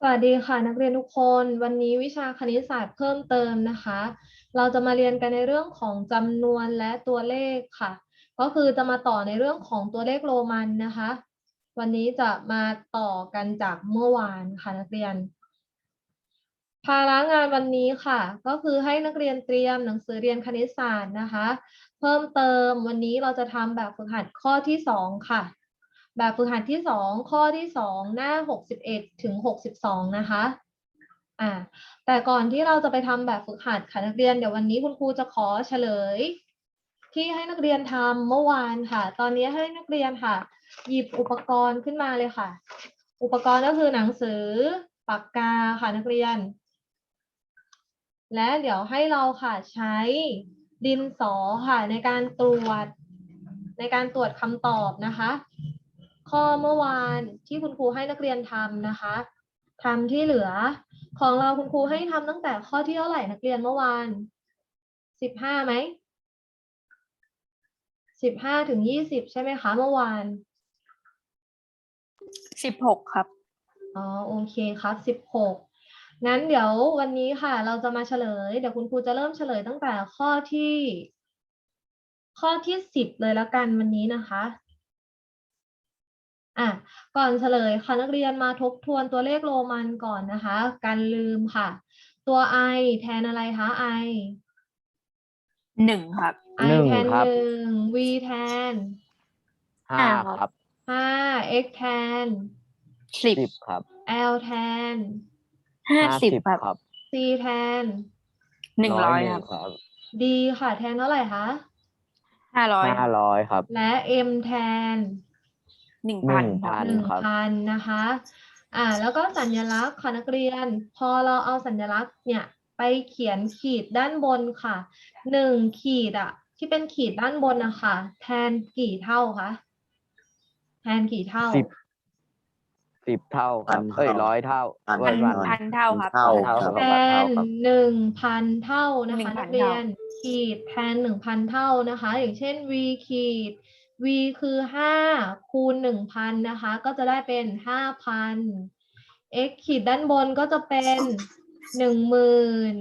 สวัสดีค่ะนักเรียนทุกคนวันนี้วิชาคณิตศาสตร์เพิ่มเติมนะคะ เราจะมาเรียนกันในเรื่องของจำนวนและตัวเลขค่ะ ก็คือจะมาต่อในเรื่องของตัวเลขโรมันนะคะ วันนี้จะมาต่อกันจากเมื่อวานค่ะนักเรียน ภาระงานวันนี้ค่ะ ก็คือให้นักเรียนเตรียมหนังสือเรียนคณิตศาสตร์นะคะ เพิ่มเติมวันนี้เราจะทำแบบฝึกหัดข้อที่สองค่ะ แบบฝึกหัดที่สองข้อที่สองหน้าหกสิบเอ็ดถึงหกสิบสองนะคะอ่าแต่ก่อนที่เราจะไปทำแบบฝึกหัดค่ะนักเรียนเดี๋ยววันนี้คุณครูจะขอเฉลย ที่ให้นักเรียนทำเมื่อวานค่ะ ตอนนี้ให้นักเรียนค่ะ หยิบอุปกรณ์ขึ้นมาเลยค่ะ อุปกรณ์ก็คือหนังสือปากกาค่ะนักเรียน และเดี๋ยวให้เราค่ะใช้ดินสอค่ะในการตรวจในการตรวจคำตอบนะคะ ข้อเมื่อวานที่คุณครูให้นักเรียนทำนะคะทำที่เหลือ ของเราคุณครูให้ทำตั้งแต่ข้อที่เท่าไหร่นักเรียนเมื่อวานสิบห้าไหมสิบห้าถึงยี่สิบใช่ไหมคะเมื่อวานสิบหกครับ อ๋อโอเคครับสิบหกงั้นเดี๋ยววันนี้ค่ะ เราจะมาเฉลย เดี๋ยวคุณครูจะเริ่มเฉลยตั้งแต่ข้อที่ ข้อที่สิบเลยแล้วกันวันนี้นะคะ อะก่อนเฉลยค่ะนักเรียนมาทบทวนตัวเลขโรมันก่อนนะคะ การลืมค่ะ ตัว i แทนอะไรคะ i หนึ่งครับ i หนึ่งแทนครับ หนึ่ง v แทนห้าห้าครับห้า x แทน สิบสิบครับ l แทน ห้าสิบ50ครับครับ c แทน หนึ่งร้อยหคนึ่รับครับ d ค่ะแทนเท่าไหร่คะ ห้าร้อย ห้าร้อยครับ และ m แทน หนึ่งหพันนึ่งครับพันหนึ่งครับพันนะคะ อ่า แล้วก็สัญลักษณ์ค่ะนักเรียน พอเราเอาสัญลักษณ์เนี่ยไปเขียนขีดด้านบนค่ะหนึ่งขีดอะที่เป็นขีดด้านบนนะคะแทนกี่เท่าคะแทนกี่เท่า สิบสิบเท่าครับพันเอ้ยเท่าร้อยเท่าพันเอ้ยพันพัน พันเท่าครับ เท่าเท่าครับ แทเท่านครับหนึ่งพันเท่านะหนึ่คะงพันันกเรียนเท่าขีดแทนหนึ่งพันเท่านะคะ อย่างเช่น v ขีด v คือห้าคูณหนึ่งพันนะคะ ก็จะได้เป็นห้าพัน x ขีดด้านบนก็จะเป็นหนึ่งหมื่น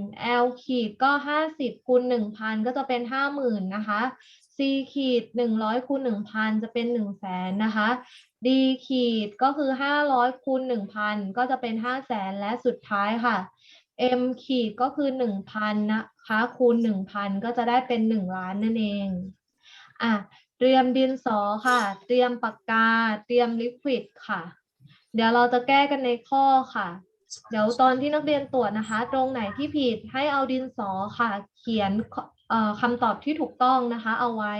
l ขีดก็ห้าสิบคูณหนึ่งพันก็จะเป็นห้าหมื่นนะคะ c ขีดหนึ่งร้อยคูณหนึ่งพันจะเป็นหนึ่งแสนนะคะ d ขีดก็คือห้าร้อยคูณหนึ่งพันก็จะเป็นห้าแสนและสุดท้ายค่ะ m ขีดก็คือหนึ่งพันนะคะคูณหนึ่งพันก็จะได้เป็นหนึ่งล้านนั่นเองอะ เตรียมดินสอค่ะ เตรียมปากกา เตรียมลิควิดค่ะ เดี๋ยวเราจะแก้กันในข้อค่ะ เดี๋ยวตอนที่นักเรียนตรวจนะคะ ตรงไหนที่ผิดให้เอาดินสอค่ะ เขียนคำตอบที่ถูกต้องนะคะ เอาไว้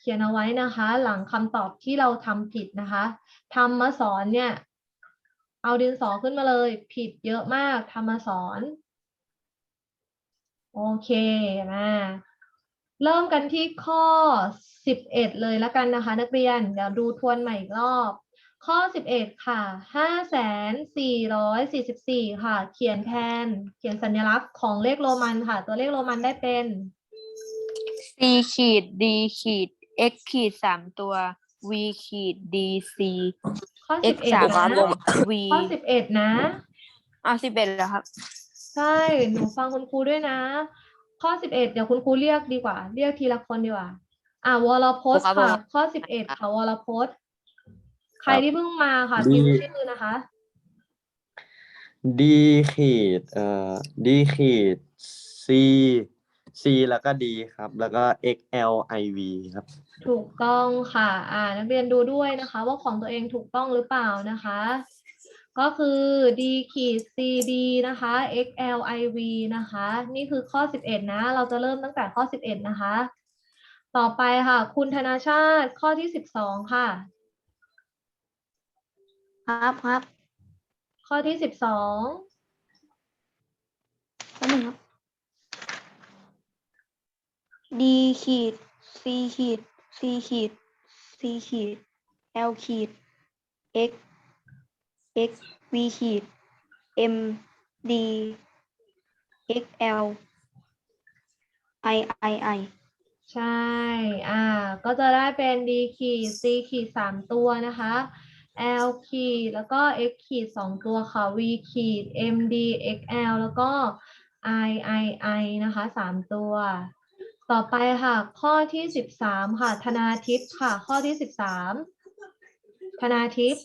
เขียนเอาไว้นะคะ หลังคำตอบที่เราทำผิดนะคะทำมาสอนเนี่ย เอาดินสอขึ้นมาเลย ผิดเยอะมากทำมาสอน โอเคมา เริ่มกันที่ข้อสิบเอ็ดเลยแล้วกันนะคะ นักเรียน เดี๋ยวดูทวนใหม่อีกรอบ ข้อสิบเอ็ดค่ะห้าแสนสี่ร้อยสี่สิบสี่ค่ะ เขียนแทน เขียนสัญลักษณ์ของเลขโรมันค่ะ ตัวเลขโรมันได้เป็น c ขีด d ขีด x ขีดสามตัว v ขีด d c ข้อสิ x บเอ็ดสามนะตัว v ข้อสิบเอ็ดนะ เอาสิบเอ็ดแล้วครับ ใช่ หนูฟังคุณครูด้วยนะ ข้อสิบเอ็ดเดี๋ยวคุณครูเรียกดีกว่า เรียกทีละคนดีกว่า อ่าวรพจน์ครับค่ะผมข้อสิบเอ็ดค่ะวรพจน์ ใครครับที่เพิ่งมาค่ะดี พิมพ์ชื่อนะคะ D ขีดเอ่อ D ขีด C C แล้วก็ D ครับ แล้วก็ X L I V ครับ ถูกต้องค่ะ อ่า นักเรียนดูด้วยนะคะ ว่าของตัวเองถูกต้องหรือเปล่านะคะ ก็คือ d ขีด c d นะคะ x l i v นะคะ นี่คือข้อสิบเอ็ดนะ เราจะเริ่มตั้งแต่ข้อสิบเอ็ดนะคะ ต่อไปค่ะ คุณธนาชาติข้อที่สิบสองค่ะ ครับครับ ข้อที่สิบสองแป๊บนึงครับ D ขีด C ขีด C ขีด C ขีด L ขีด X X V ขีด M D X L I I I ใช่ อ่า ก็จะได้เป็น d ขีด c ขีดสามตัวนะคะ L ขีด แล้วก็ x ขีดสองตัวค่ะ v ขีด m d x l แล้วก็ i i i นะคะสามตัว ต่อไปค่ะ ข้อที่สิบสามค่ะ ธนาทิพย์ค่ะ ข้อที่สิบสามธนาทิพย์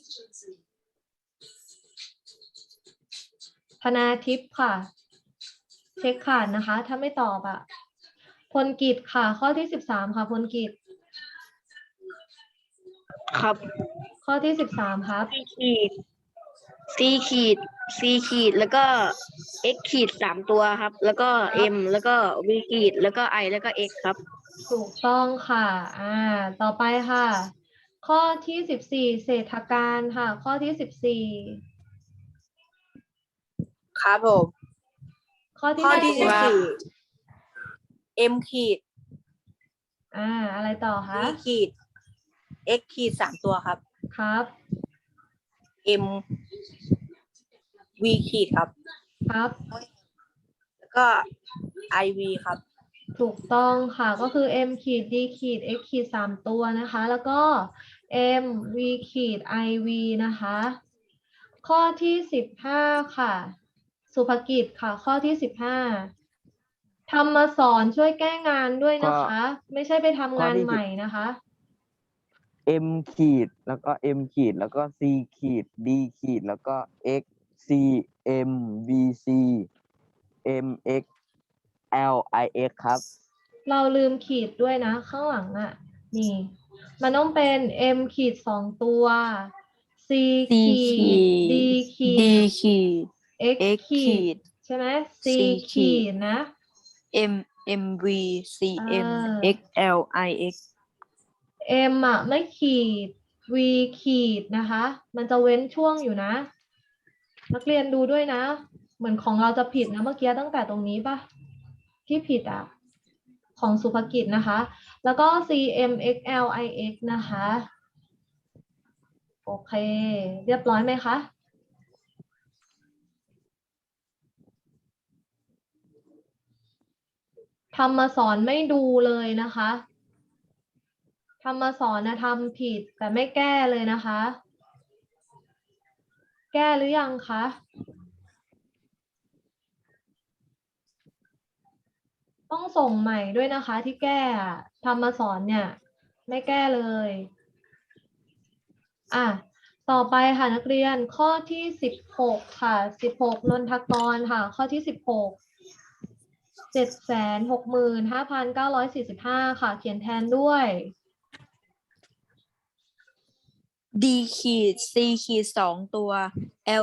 ธนาทิพย์ค่ะ เช็คขาดนะคะ ถ้าไม่ตอบอะพลกิจค่ะ ข้อที่สิบสามค่ะพลกิจ ครับข้อที่สิบสามครับ C ขีด C ขีด C ขีดแล้วก็ X ขีดสามตัวครับ แล้วก็ M แล้วก็ V ขีดแล้วก็ I แล้วก็ X ครับ ถูกต้องค่ะ อ่า ต่อไปค่ะ ข้อที่สิบสี่เศรษฐการค่ะ ข้อที่สิบสี่ ครับผม ข้อที่ข้อที่หนึ่สิงบสี่ M ขีด อ่า อะไรต่อคะ V ขีด X ขีดสามตัวครับ ครับ M V ขีดครับ ครับ แล้วก็ I V ครับ ถูกต้องค่ะ ก็คือ m ขีด d ขีด x ขีดสามตัวนะคะ แล้วก็ m v ขีด i v นะคะ ข้อที่สิบห้าค่ะ สุภกิจค่ะ ข้อที่สิบห้าทำมาสอนช่วยแก้งานด้วยนะคะ ไม่ใช่ไปทำงานข้อที่สิบใหม่นะคะ M ขีดแล้วก็ M ขีดแล้วก็ C ขีด D ขีดแล้วก็ X C M V C M X L I X ครับ เราลืมขีดด้วยนะ ข้างหลังอะ่ะ นี่ มันต้องเป็น m ขีดสองตัว c C ขีด d ขี D ดขีด x X ขีขีด ด ใช่ไหม c C ขีขีดดนะ M M V C M อ่า X L I X m อะไม่ขีด v ขีดนะคะ มันจะเว้นช่วงอยู่นะ นักเรียนดูด้วยนะ เหมือนของเราจะผิดนะเมื่อกี้ตั้งแต่ตรงนี้ปะที่ผิดอะ ของสุภกิจนะคะ แล้วก็ c m x l i x นะคะ โอเค เรียบร้อยไหมคะ ทำมาสอนไม่ดูเลยนะคะทำมาสอนนะทำผิดแต่ไม่แก้เลยนะคะ แก้หรือยังคะต้องส่งใหม่ด้วยนะคะที่แก้อะทำมาสอนเนี่ย ไม่แก้เลย อะ ต่อไปค่ะนักเรียนข้อที่สิบหกค่ะสิบหกนนทกรค่ะ ข้อที่สิบหก เจ็ดแสนหกหมื่นห้าพันเก้าร้อยสี่สิบห้าค่ะ เขียนแทนด้วย D ขีด C ขีดสองตัว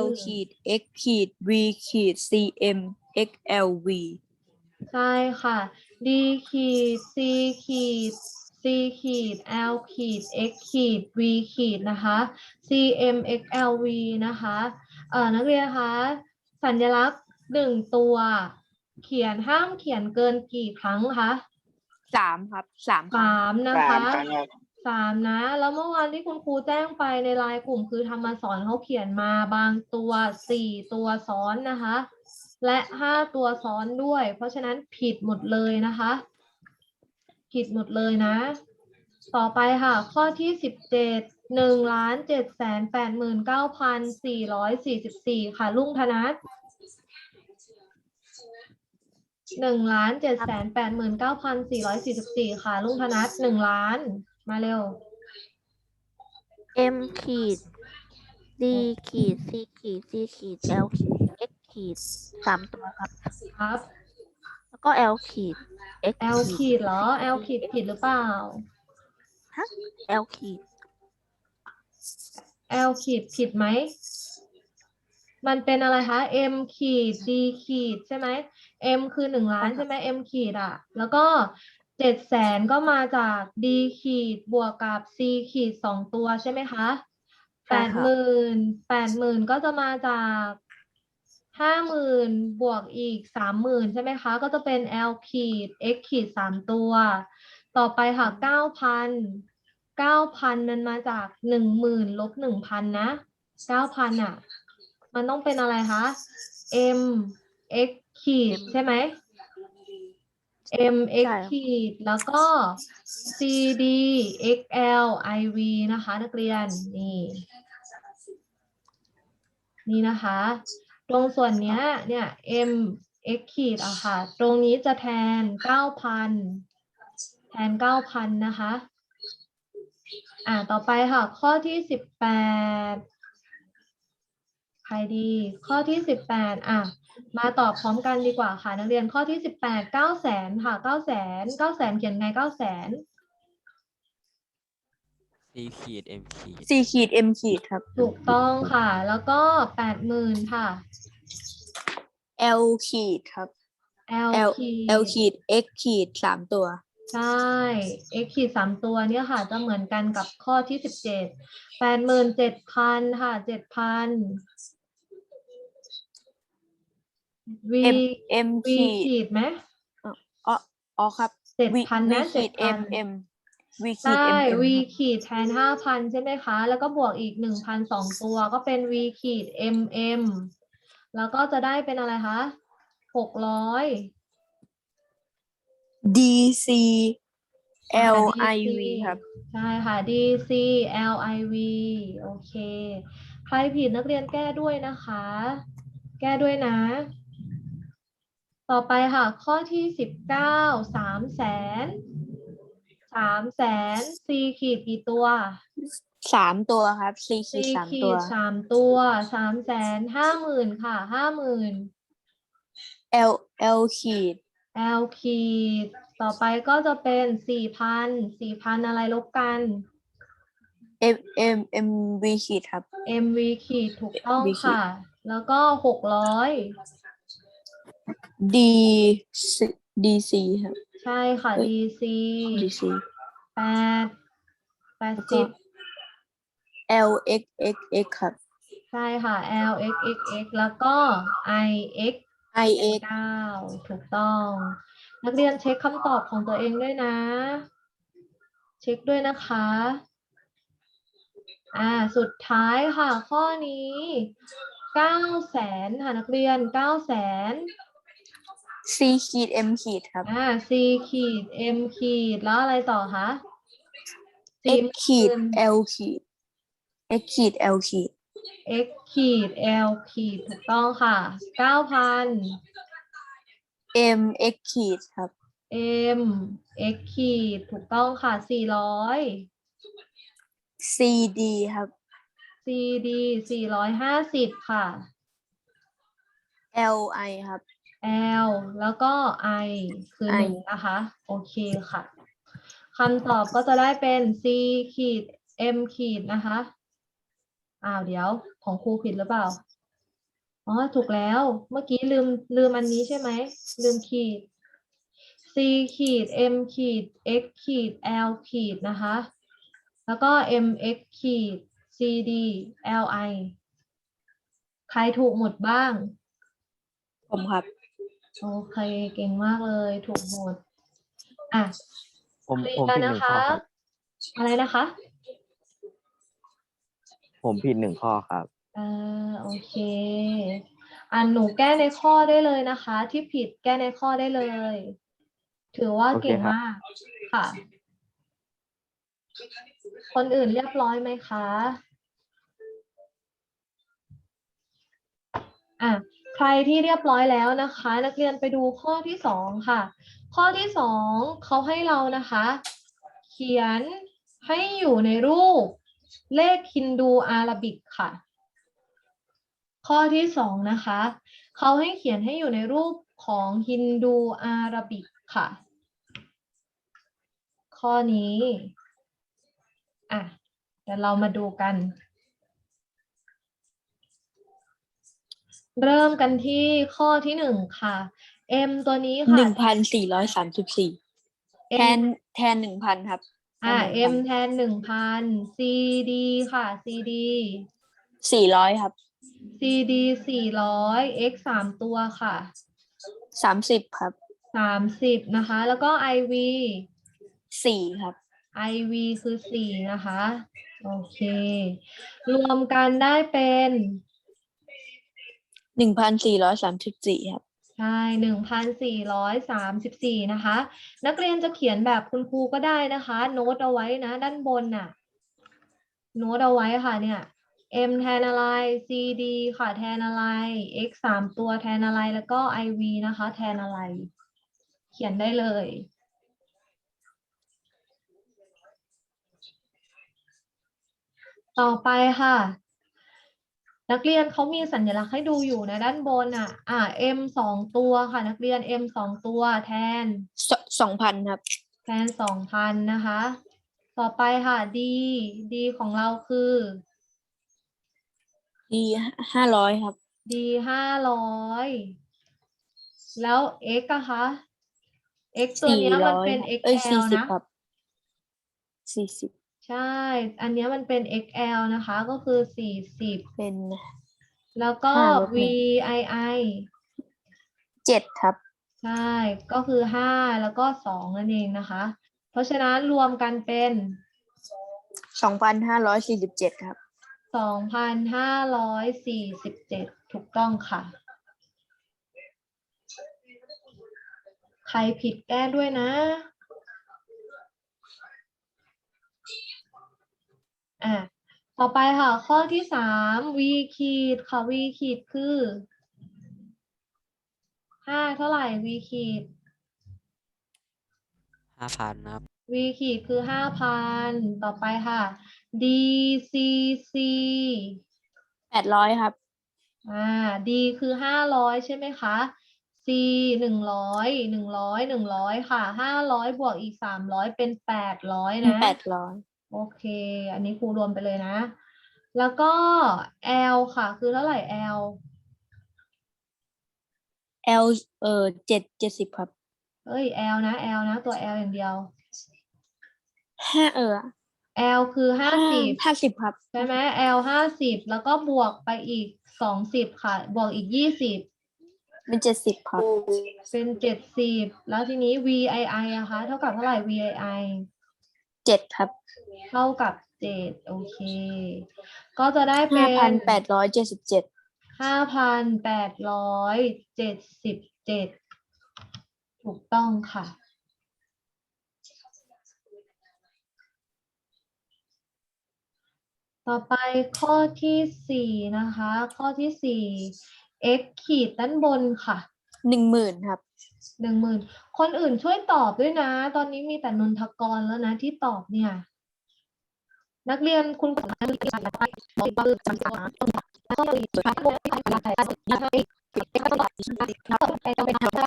L อืมขีด X ขีด V ขีด C M X L V ใช่ค่ะ D ขีด C ขีด C ขีด L ขีด X ขีด V ขีดนะคะ C M X L V นะคะ เอ่อ นักเรียนคะ สัญลักษณ์หนึ่งตัว เขียนห้ามเขียนเกินกี่ครั้งคะสามครับสามครั้ง สามนะคะสามนะ แล้วเมื่อวานที่คุณครูแจ้งไปในไลน์กลุ่มคือธรรมสอนเขาเขียนมาบางตัวสี่ตัวซ้อนนะคะ และห้าตัวซ้อนด้วย เพราะฉะนั้นผิดหมดเลยนะคะ ผิดหมดเลยนะ ต่อไปค่ะ ข้อที่สิบเจ็ดหนึ่งล้านเจ็ดแสนแปดหมื่นเก้าพันสี่ร้อยสี่สิบสี่ค่ะลุงธนัท หนึ่งล้านเจ็ดแสนแปดหมื่นเก้าพันสี่ร้อยสี่สิบสี่ค่ะลุงธนัทหนึ่งล้าน มาเร็ว M ขีด D ขีด C ขีด C ขีด L ขีด X ขีดสามตัวครับ ครับ แล้วก็ L ขีด X L ขีดเหรอ L ขีดผิดหรือเปล่า L ขีด L ขีดผิดไหม มันเป็นอะไรคะ M ขีด D ขีดใช่ไหม M คือหนึ่งล้านใช่ไหม M ขีดอะ แล้วก็เจ็ดแสนก็มาจาก D ขีดบวกกับ C ขีดสองตัวใช่ไหมคะใช่แปดค่ะหมื่นแปดหมื่นก็จะมาจากห้าหมื่นบวกอีกสามหมื่นใช่ไหมคะ ก็จะเป็น L ขีด X ขีดสามตัว ต่อไปค่ะเก้าพันเก้าพันมันมาจากหนึ่งหมื่นลบหนึ่งพันนะเก้าพันอะ มันต้องเป็นอะไรคะ M X ขีดใช่ไหม M X ขีดแล้วก็ C D X L I V นะคะ นักเรียน นี่ นี่นะคะ ตรงส่วนเนี้ยเนี่ย m x ขีดอะค่ะ ตรงนี้จะแทนเก้าพันแทนเก้าพันนะคะ อ่าต่อไปค่ะ ข้อที่สิบแปดใครดี ข้อที่สิบแปดอะ มาตอบพร้อมกันดีกว่าค่ะ นักเรียนข้อที่สิบแปดเก้าแสนค่ะเก้าแสนเก้าแสนเขียนไงเก้าแสน C ขีด M ขีด C ขีด M ขีดครับ ถูกต้องค่ะ แล้วก็แปดหมื่นค่ะ L ขีดครับ L L ขีด L ขีด X ขีดสามตัว ใช่ x ขีดสามตัวเนี่ยค่ะ จะเหมือนกันกับข้อที่สิบเจ็ดแปดหมื่นเจ็ดพันค่ะเจ็ดพัน v M M v ขีดขีดไหม อ๋ออ๋อครับเจ็ด V พัน V นะขีเจ็ดดพัน M M V ขีด ใช่ M M v ครับขีดแทนห้าพันใช่ไหมคะ แล้วก็บวกอีกหนึ่งพันสองตัวก็เป็น v ขีด m m แล้วก็จะได้เป็นอะไรคะหกร้อย D C L ค่ะ I V DC ครับ ใช่ค่ะ D C L I V โอเค ใครผิดนักเรียนแก้ด้วยนะคะ แก้ด้วยนะ ต่อไปค่ะ ข้อที่สิบเก้าสามแสนสามแสน C ขีดกี่ตัวสามตัวครับ C ขี C ดสามขีตัว ดสามตัวสามแสนห้าหมื่นค่ะห้าหมื่น L L ขีด L ขีดต่อไปก็จะเป็นสี่พันสี่พันอะไรลบกัน M M M V ขีดครับ MV ขีดถูกต้อง V ขีด ค่ะ แล้วก็หกร้อย D C D C ครับใช่ค่ะเอ้ย DC D C แปดแปดแล้วก็สิบ L X X X ครับ ใช่ค่ะ L X X X แล้วก็ I X I X เก้าถูกต้อง นักเรียนเช็คคำตอบของตัวเองด้วยนะ เช็คด้วยนะคะ อ่า สุดท้ายค่ะ ข้อนี้เก้าแสนค่ะนักเรียนเก้าแสน C ขีด M ขีดครับ อ่า C ขีด M ขีดแล้วอะไรต่อคะ X ขีด40,000 L ขีด X ขีด L ขีด x ขีด l ขีดถูกต้องค่ะเก้าพัน M X ขีดครับ m x ขีดถูกต้องค่ะสี่ร้อย C D ครับ c d สี่ร้อยห้าสิบค่ะ L I ครับ l แล้วก็ i คือห I นึ่งนะคะ โอเคค่ะคำตอบก็จะได้เป็น c ขีด m ขีดนะคะ อ้าวเดี๋ยวของครูผิดหรือเปล่า อ๋อ ถูกแล้ว เมื่อกี้ลืมลืมอันนี้ใช่ไหม ลืมขีด c ขีด m ขีด x ขีด l ขีดนะคะ แล้วก็ m x ขีด c d l i ใครถูกหมดบ้าง ผมครับ โอเคเก่งมากเลยถูกหมดอะผมเคลีผมยผิดร์หนะนึ่งข้อคะ ครับ อะไรนะคะ ผมผิดหนึ่งข้อครับ อ่าโอเคอ่านหนูแก้ในข้อได้เลยนะคะ ที่ผิดแก้ในข้อได้เลย ถือว่าโอเคเก่งครับ มากค่ะ คนอื่นเรียบร้อยไหมคะ อะ ใครที่เรียบร้อยแล้วนะคะ นักเรียนไปดูข้อที่สองค่ะ ข้อที่สองเขาให้เรานะคะ เขียนให้อยู่ในรูปเลขฮินดูอาราบิกค่ะ ข้อที่สองนะคะเขาให้เขียนให้อยู่ในรูปของฮินดูอาราบิกค่ะ ข้อนี้อะเดี๋ยวเรามาดูกัน เริ่มกันที่ข้อที่หนึ่งค่ะ M ตัวนี้หค่ะนึ่งพันสี่ร้อยสามสิบสี่แท M นแทนหนึ่งพันครับ อ่าแทน M 1,000แทนหนึ่งพัน CD ค่ะ CD สี่ร้อยครับ CD สี่ร้อย X สามตัวค่ะสามสิบครับสามสิบนะคะ แล้วก็ IV สี่ครับ IV คือสี่นะคะ โอเค รวมกันได้เป็น หนึ่งพันสี่ร้อยสามสิบสี่ครับ ใช่หนึ่งพันสี่ร้อยสามสิบสี่นะคะ นักเรียนจะเขียนแบบคุณครูก็ได้นะคะ โน้ตเอาไว้นะ ด้านบนน่ะ โน้ตเอาไว้ค่ะเนี่ย m แทนอะไร c d ค่ะแทนอะไร x สามตัวแทนอะไรแล้วก็ i v นะคะ แทนอะไร เขียนได้เลยต่อไปค่ะ นักเรียนเขามีสัญลักษณ์ให้ดูอยู่ในะด้านบนอะ อ่า m สองตัวค่ะ นักเรียน m สองตัวแทนสองพันครับ แทนสองพันนะคะ ต่อไปค่ะ d d ของเราคือดีห้าร้อยครับ d ห้าร้อยแล้ว x อะคะ x ตัวสี่เนี้ยร้มันอยเป็นเอ้ย xl สี่สิบนะ ครับสี่สิบ ใช่ อันเนี้ยมันเป็น xl นะคะ ก็คือสี่สิบเป็น แล้วก็ ห้าลบหนึ่ง vii เจ็ดครับ ใช่ ก็คือห้าแล้วก็สองนั่นเองนะคะ เพราะฉะนั้นรวมกันเป็น สองพันห้าร้อยสี่สิบเจ็ดครับ สองพันห้าร้อยสี่สิบเจ็ดถูกต้องค่ะ ใครผิดแก้ด้วยนะ อะต่อไปค่ะ ข้อที่สาม v ขีดค่ะ v ขีดคือห้าเท่าไหร่ v ขีด ห้าพันครับ v ขีดคือห้าพันต่อไปค่ะ d c c แปดร้อยครับ อ่า d คือห้าร้อยใช่ไหมคะ c หนึ่งร้อยหนึ่งร้อยหนึ่งร้อยค่ะห้าร้อยบวกอีกสามร้อยเป็นแปดร้อยนะ แปดร้อย โอเค อันนี้ครูรวมไปเลยนะ แล้วก็ l ค่ะ คือเท่าไหร่ l L เออเจ็ดเจ็ดสิบครับ เอ้ย l นะ l นะ ตัว l อย่างเดียว ห้าเออ l คือห้าสิบห้าสิบครับ ใช่ไหม L ห้าสิบแล้วก็บวกไปอีกสองสิบค่ะ บวกอีกยี่สิบเป็นเจ็ดสิบครับ เป็นเจ็ดสิบแล้วทีนี้ VII อะคะ เท่ากับเท่าไหร่ VII เจ็ดครับเท่ากับเจ็ดโอเค ก็จะได้เป็ห้านพันแปดร้อยเจ็ดสิบเจ็ดห้าพันแปดร้อยเจ็ดสิบเจ็ดถูกต้องค่ะ ต่อไปข้อที่สี่นะคะ ข้อที่สี่ x ขีดด้านบนค่ะ หนึ่งหมื่นครับ หนึ่งหมื่นคนอื่นช่วยตอบด้วยนะ ตอนนี้มีแต่นนทกรแล้วนะที่ตอบเนี่ย นักเรียนคุณก่อนนะที่ใช้ไปบอกว่าจำสามแล้วก็อีกแล้วก็อีกแล้วก็อีกแล้วก็อีกแล้วก็อีกแล้วก็อีกแล้วก็อีกแล้วก็อีกแล้วก็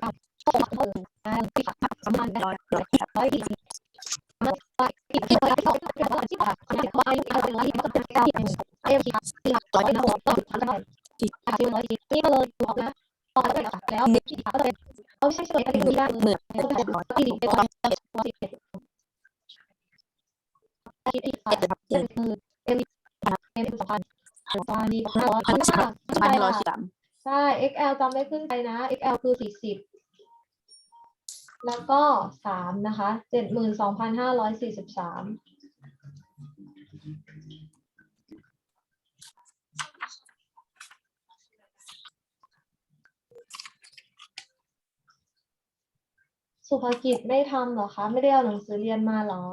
อีกประมาณร้อยร้อยร้อยสี่อีกที่เราที่เราที่เราที่เราที่เราที่เราที่เราที่เราที่เราที่เราเอ็มที่เราต่อไปนะต่อไปนะที่ที่เราที่นี่ก็เลยบอกนะต่อไปแล้วแล้วที่ก็เลยเอาใช่ใช่อะไรไม่ได้เหมือนที่ที่เราที่เราที่เราที่ที่เจ็ดเจ็ดคือเอ็มเอ็มสองพันสองพันนี่ห้าร้อยพันสามพันร้อยสามใช่ XL จำไม่ขึ้นไปนะ XL คือสี่สิบแล้วก็สามนะคะเจ็ดหมื่นสองพันห้าร้อยสี่สิบสาม สุภกิจไม่ทำเหรอคะ ไม่ได้เอาหนังสือเรียนมาเหรอ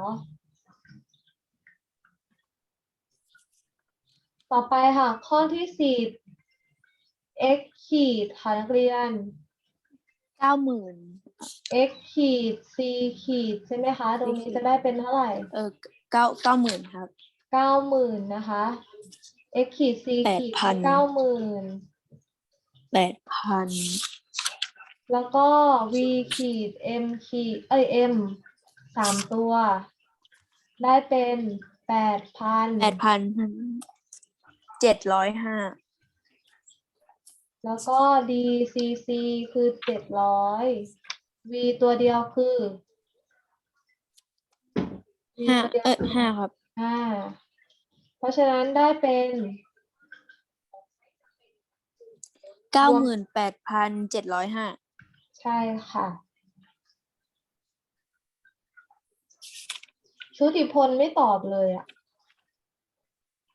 ต่อไปค่ะ ข้อที่สี่ x ขีดค่ะนักเรียน เก้าหมื่น x ขีด c ขีดใช่ไหมคะ ตรงนี้จะได้เป็นเท่าไหร่ เออเก้าเก้าหมื่นครับ เก้าหมื่นนะคะ x ขีด c ขีด8,000เก้าหมื่น แปดพัน แล้วก็ v ขีด m ขีดเอ้ย m สามตัว ได้เป็นแปดพันแปดพันเจ็ดร้อยห้าแล้วก็ d c c คือเจ็ดร้อย v ตัวเดียวคือ v ห้าตัวเดียวเออคือห้าครับห้าเพราะฉะนั้นได้เป็นเก้าหมื่นแปดพันเจ็ดร้อยห้า ใช่ค่ะ ชุติพลไม่ตอบเลยอะ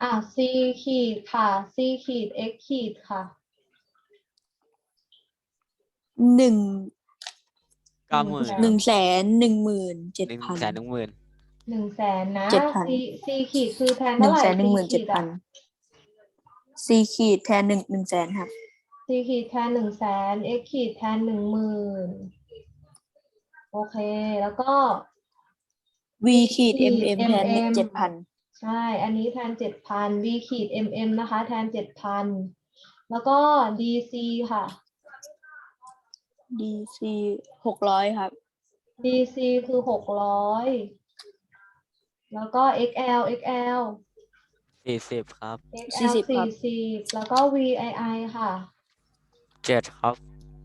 อะ c ขีดค่ะ c ขีด x ขีดค่ะ หนึ่งเก้าหมื่น หนึ่งแสนหนึ่งหมื่นเจ็ดหนึ่งพัน แสนหนึ่งหมื่นหนึ่งแสนนะ 7,000 c c ขีดคือแทนหนึ่เท่างไหร่ แสนหนึ่ง C หมื่นเจ็ดขีพัอะน c ขีดแทนหนึ่งหนึ่งแสนครับ c ขีดแทนหนึ่งแสน x ขีดแทนหนึ่งหมื่นโอเค แล้วก็ v ขีด m m แทน mm เจ็ดพันใช่ อันนี้แทนเจ็ดพัน v ขีด mm นะคะ แทนเจ็ดพันแล้วก็ dc ค่ะ d c หกร้อยครับ dc คือหกร้อยแล้วก็ xl xl สี่สิบครับ xl 40ครับสี่สิบแล้วก็ vii ค่ะ เจ็ดครับ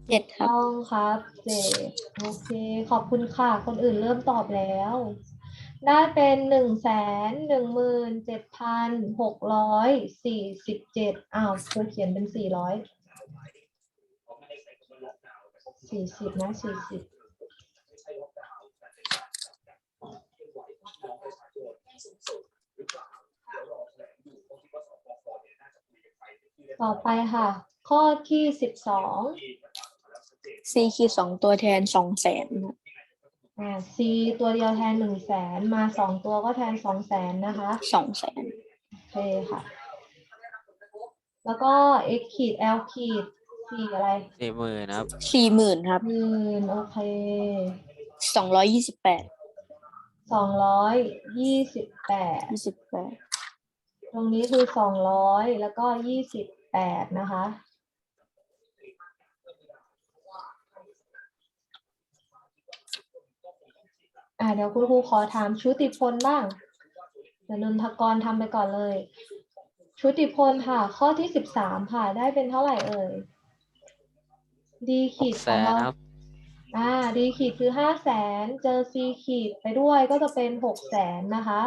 เจ็ดครับ ต้องครับเจ็ดโอเค ขอบคุณค่ะ คนอื่นเริ่มตอบแล้ว ได้เป็นหนึ่งแสนหนึ่งหมื่นเจ็ดพันหกร้อยสี่สิบเจ็ดอ้าวครูเขียนเป็นสี่ร้อยสี่สิบนะสี่สิบต่อไปค่ะ ข้อที่สิบสอง c ขีดสองตัวแทนสองแสนครับอ่า C ตัวเดียวแทนหนึ่งแสนมาสองตัวก็แทนสองแสนนะคะสองแสนโอเคค่ะ แล้วก็ x ขีด l ขีดสี่อะไรสี่หมื่นครับสี่หมื่นครับหมื่นโอเคสองร้อยยี่สิบแปดสองร้อยยี่สิบแปดยี่สิบแปดตรงนี้คือสองร้อยแล้วก็ยี่สิบแปดนะคะ อ่าเดี๋ยวคุณครูขอถามชุติพลบ้างเดี๋ยวนนทกรทำไปก่อนเลย ชุติพลค่ะ ข้อที่สิบสามค่ะ ได้เป็นเท่าไหร่เอ่ยดีหขีกดแสของนเราครับอ่าดีขีดคือห้าแสนเจอ C ขีดไปด้วยก็จะเป็นหกแสนนะคะ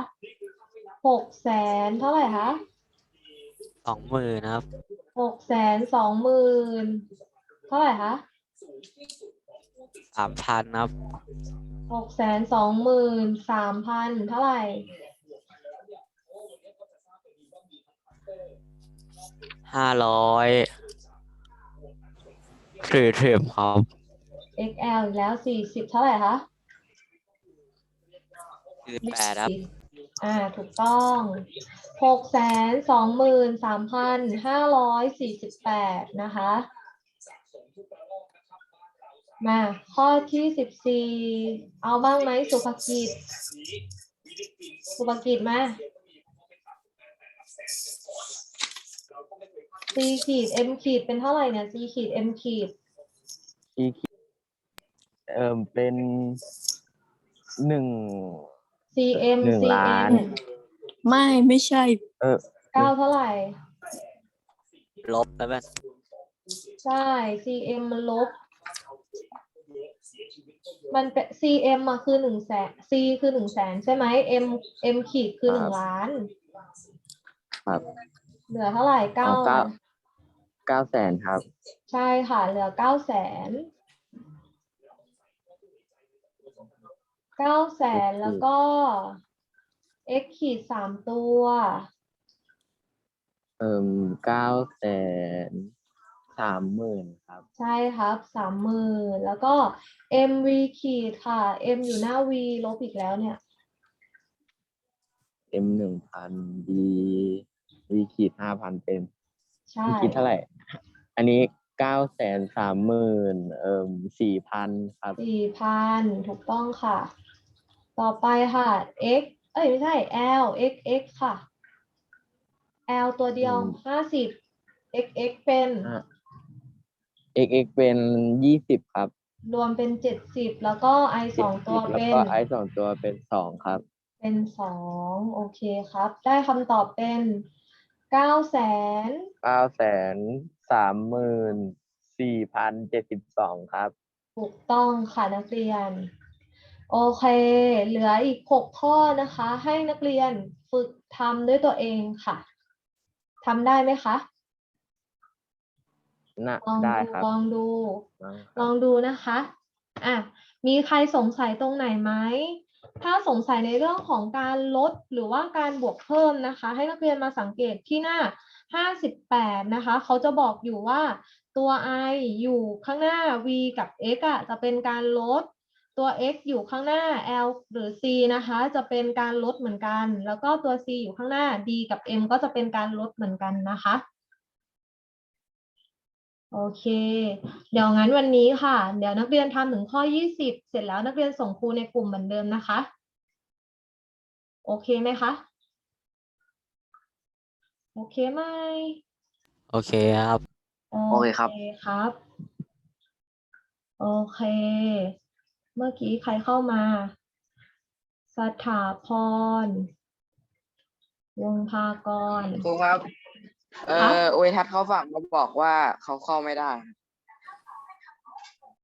หกแสนเท่าไหร่คะสองหมื่นครับหกแสนสองหมื่นเท่าไหร่คะสามพันครับ หกแสนสองหมื่นสามพันเท่าไหร่ ห้าร้อยสี่สิบครับ XL อีกแล้วสี่สิบเท่าไหร่คะสี่สิบแปดครับอ่า ถูกต้องหกแสนสองหมื่นสามพันห้าร้อยสี่สิบแปดนะคะ มาข้อที่สิบสี่เอาบ้างไหมสุภกิจ สุภกิจมา C ขีด M ขีดเป็นเท่าไหร่เนี่ย C ขีด M ขีดอีขีดเอ่อเป็นหนึ่ง CM หนึ่งล้าน CM ไม่ไม่ใช่ เออ เก้าเท่าไหร่ ลบแล้วเป็นใช่ CM มันลบ มันเป็น CM มาคือหนึ่งแสน C คือหนึ่งแสนใช่ไหม M M ขีดคือหนึ่งล้าน ครับเหลือเท่าไหร่เก้า เอาเก้าเก้าแสนครับ ใช่ค่ะ เหลือเก้าแสน เก้าแสนแล้วก็ x ขีดสามตัว เอ่มเก้าแสน สามหมื่นครับ ใช่ครับสามหมื่นแล้วก็ mv ขีดค่ะ m อยู่หน้า v ลบอีกแล้วเนี่ย M หนึ่งพัน B V ขีดห้าพันเป็น ใช่ V ขีดเท่าไหร่ อันนี้เก้าแสนสามหมื่นเอ่มสี่พันครับ สี่พันถูกต้องค่ะ ต่อไปค่ะ x เอ้ยไม่ใช่ l x x ค่ะ l ตัวเดียวอืม ห้าสิบ x x เป็นอะ X X เป็นยี่สิบครับรวมเป็นเจ็ดสิบแล้วก็ i สองตัวแล้วเป็น ก็ I สองตัวเป็นสองครับ เป็นสองโอเคครับ ได้คำตอบเป็นเก้าแสนเก้าแสนสามหมื่นสี่พันเจ็ดสิบสองครับ ถูกต้องค่ะนักเรียน โอเค เหลืออีกหกข้อนะคะ ให้นักเรียนฝึกทำด้วยตัวเองค่ะทำได้ไหมคะ น่ะลองได้ดูครับลองดูได้คลรับองดูนะคะอะมีใครสงสัยตรงไหนไหม ถ้าสงสัยในเรื่องของการลดหรือว่าการบวกเพิ่มนะคะ ให้นักเรียนมาสังเกตที่หน้า 58 นะคะ เขาจะบอกอยู่ว่าตัว i อยู่ข้างหน้า v กับ x อะจะเป็นการลด ตัว x อยู่ข้างหน้า l หรือ c นะคะ จะเป็นการลดเหมือนกัน แล้วก็ตัว c อยู่ข้างหน้า d กับ m ก็จะเป็นการลดเหมือนกันนะคะ โอเค เดี๋ยวงั้นวันนี้ค่ะ เดี๋ยวนักเรียนทำถึงข้อยี่สิบเสร็จแล้วนักเรียนส่งครูในกลุ่มเหมือนเดิมนะคะ โอเคไหมคะ โอเคไหมโอเคครับ โอเคครับ โอเคครับ โอเค เมื่อกี้ใครเข้ามา สถาพร วงภากร ครูครับ เอครับออวยทัศน์เขาฝากมาบอกว่าเขาเข้าไม่ได้